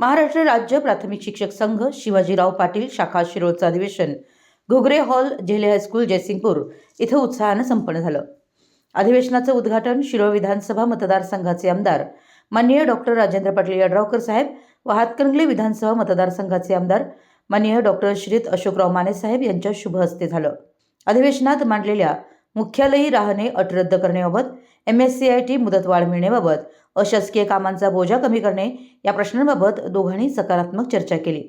महाराष्ट्र राज्य प्राथमिक शिक्षक संघ शिवाजीराव पाटील शाखा शिरोळचं अधिवेशन Ghugare hall Jele high school Jaysingpur इथं उत्साहानं संपन्न झालं. अधिवेशनाचं उद्घाटन शिरोळ विधानसभा मतदारसंघाचे आमदार माननीय डॉक्टर राजेंद्र पाटील यड्रावकर साहेब व हातकणंगले विधानसभा मतदारसंघाचे आमदार माननीय डॉक्टर श्रीत अशोकराव माने साहेब यांच्या शुभ हस्ते झालं. अधिवेशनात मांडलेल्या मुख्यालयी राहणे अट रद्द करण्याबाबत M S C I T मुदतवाढ मिळण्याबाबत अशासकीय कामांचा बोजा कमी करणे या प्रश्नांबाबत दोघांनी सकारात्मक चर्चा केली.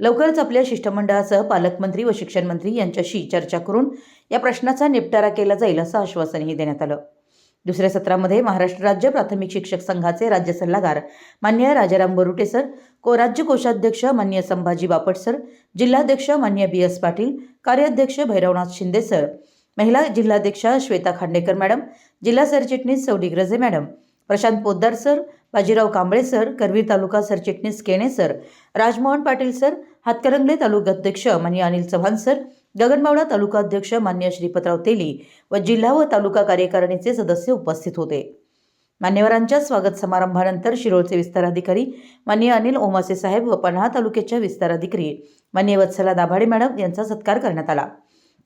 लवकरच आपल्या शिष्टमंडळासह पालकमंत्री व शिक्षण मंत्री यांच्याशी चर्चा करून या प्रश्नाचा निपटारा केला जाईल असं आश्वासनही देण्यात आलं. दुसऱ्या सत्रामध्ये महाराष्ट्र राज्य प्राथमिक शिक्षक संघाचे राज्य सल्लागार मान्य राजाराम बरुटे सर को राज्य कोषाध्यक्ष मान्य संभाजी बापट सर जिल्हाध्यक्ष मान्य बी एस पाटील कार्याध्यक्ष भैरवनाथ शिंदे सर महिला जिल्हाध्यक्षा श्वेता खांडेकर मॅडम. जिल्हा सरचिटणीस सौडी ग्रजे madam. Prashant Poddar sir. Bajirao Kamble sir. Karveer तालुका सरचिटणीस केणे सर. राजमोहन पाटील सर. हातकरंगले तालुकाध्यक्ष मान्य अनिल चव्हाण सर. गगनबावडा तालुका अध्यक्ष मान्य श्रीपतराव तेली व जिल्हा व तालुका कार्यकारिणीचे सदस्य उपस्थित होते. मान्यवरांच्या स्वागत समारंभानंतर शिरोळचे विस्ताराधिकारी मान्य अनिल ओमासे साहेब व पन्हाळा तालुक्याच्या विस्ताराधिकारी मान्य वत्सला दाभाडे मॅडम यांचा सत्कार करण्यात आला.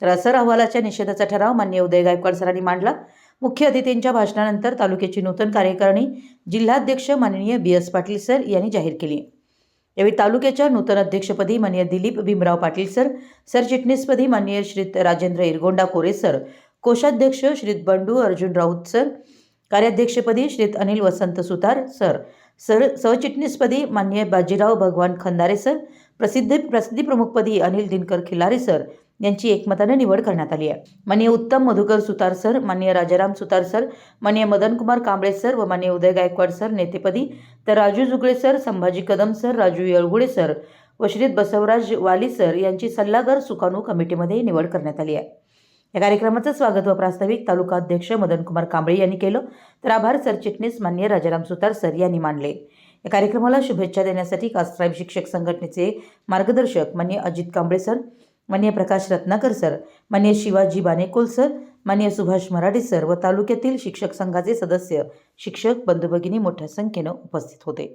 तर असर अहवालाच्या निषेधाचा ठराव मान्य उदय गायकवाड सरांनी मांडला. मुख्य अतिथींच्या भाषणानंतर तालुक्याची नूतन कार्यकारिणी जिल्हाध्यक्ष माननीय बी एस पाटील सर यांनी जाहीर केली. यावेळी तालुक्याच्या नूतन अध्यक्षपदी माननीय दिलीप भीमराव पाटील सर सरचिटणीसपदी माननीय श्रीत राजेंद्र इरगोंडा कोरे सर कोषाध्यक्ष श्रीत बंडू अर्जुन राऊत सर कार्याध्यक्षपदी श्रीत अनिल वसंत सुतार सर सर सहचिटणीसपदी मान्य बाजीराव भगवान खंदारे सर प्रसिद्ध प्रसिद्धी प्रमुखपदी अनिल दिनकर खिलारे सर यांची एकमताने निवड करण्यात आली आहे. मान्य उत्तम मधुकर सुतार सर मान्य राजाराम सुतार सर माननीय मदनकुमार कांबळे सर व मान्य उदय गायकवाड सर नेतेपदी तर Raju Jugale sir Sambhaji Kadam sir Raju Yelgule sir व श्रीत बसवराज वाली सर यांची सल्लागार सुकाणू कमिटीमध्ये निवड करण्यात आली आहे. या कार्यक्रमाचं स्वागत व प्रास्ताविक तालुका अध्यक्ष मदनकुमार कांबळे यांनी केलं. तर आभार सरचिटणीस मान्य राजाराम सुतार सर यांनी मानले. या कार्यक्रमाला शुभेच्छा देण्यासाठी कास्ट्राईब शिक्षक संघटनेचे मार्गदर्शक मान्य अजित कांबळे सर मान्य प्रकाश रत्नाकर सर मान्य शिवाजी बानेकोल सर मान्य सुभाष मराठे सर व तालुक्यातील शिक्षक संघाचे सदस्य शिक्षक बंधुभगिनी मोठ्या संख्येनं उपस्थित होते.